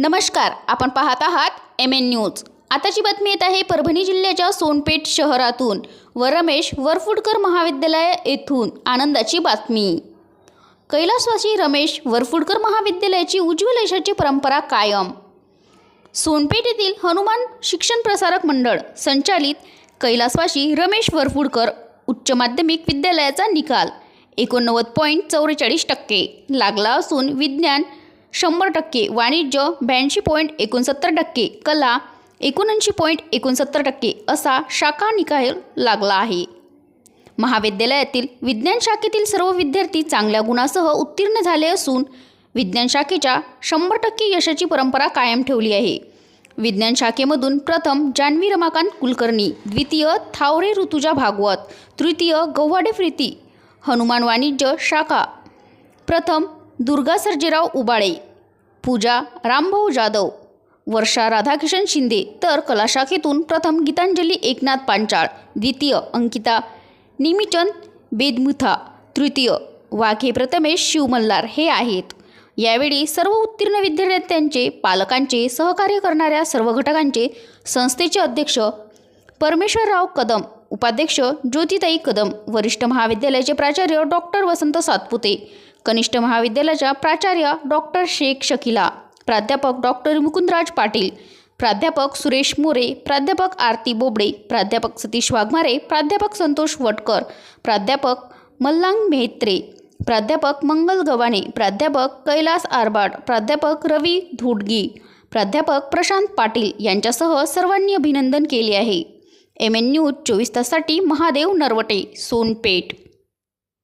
नमस्कार आपण पाहत आहात एम एन न्यूज आताची बातमी येत आहे परभणी जिल्ह्याच्या सोनपेठ शहरातून. व रमेश वरफुडकर महाविद्यालय येथून आनंदाची बातमी. कैलासवासी रमेश वरफुडकर महाविद्यालयाची उज्ज्वल यशाची परंपरा कायम. सोनपेठ येथील हनुमान शिक्षण प्रसारक मंडळ संचालित कैलासवासी रमेश वरफुडकर उच्च माध्यमिक विद्यालयाचा निकाल एकोणनव्वद पॉईंट चौवेचाळीस टक्के लागला असून विज्ञान शंभर टक्के वाणिज्य ब्याऐंशी पॉईंट एकोणसत्तर टक्के कला एकोणऐंशी पॉईंट एकोणसत्तर टक्के असा शाखा निकाल लागला आहे. महाविद्यालयातील विज्ञान शाखेतील सर्व विद्यार्थी चांगल्या गुणासह उत्तीर्ण झाले असून विज्ञान शाखेच्या शंभर टक्के यशाची परंपरा कायम ठेवली आहे. विज्ञान शाखेमधून प्रथम जान्हवी रमाकांत कुलकर्णी द्वितीय थावरे ऋतुजा भागवत तृतीय गव्हाडे प्रीती हनुमान वाणिज्य शाखा प्रथम दुर्गा सर्जेराव उबाळे पूजा रामभाऊ जाधव वर्षा राधाकिशन शिंदे तर कलाशाखेतून प्रथम गीतांजली एकनाथ पांचाळ द्वितीय अंकिता निमिचंद बेदमुथा तृतीय वाघे प्रथमेश शिवमल्लार हे आहेत. यावेळी सर्व उत्तीर्ण विद्यार्थ्यांचे पालकांचे सहकार्य करणाऱ्या सर्व घटकांचे संस्थेचे अध्यक्ष परमेश्वरराव कदम उपाध्यक्ष ज्योतिताई कदम वरिष्ठ महाविद्यालयाचे प्राचार्य डॉक्टर वसंत सातपुते कनिष्ठ महाविद्यालयाच्या प्राचार्य डॉक्टर शेख शकिला प्राध्यापक डॉक्टर मुकुंदराज पाटील प्राध्यापक सुरेश मोरे प्राध्यापक आरती बोबडे प्राध्यापक सतीश वाघमारे प्राध्यापक संतोष वटकर प्राध्यापक मल्लांग मेहत्रे प्राध्यापक मंगल गव्हाणे प्राध्यापक कैलास आरबाड प्राध्यापक रवी धुडगी प्राध्यापक प्रशांत पाटील यांच्यासह सर्वांनी अभिनंदन केले आहे. एम एन न्यूज चोवीस ताससाठी महादेव नरवटे सोनपेठ.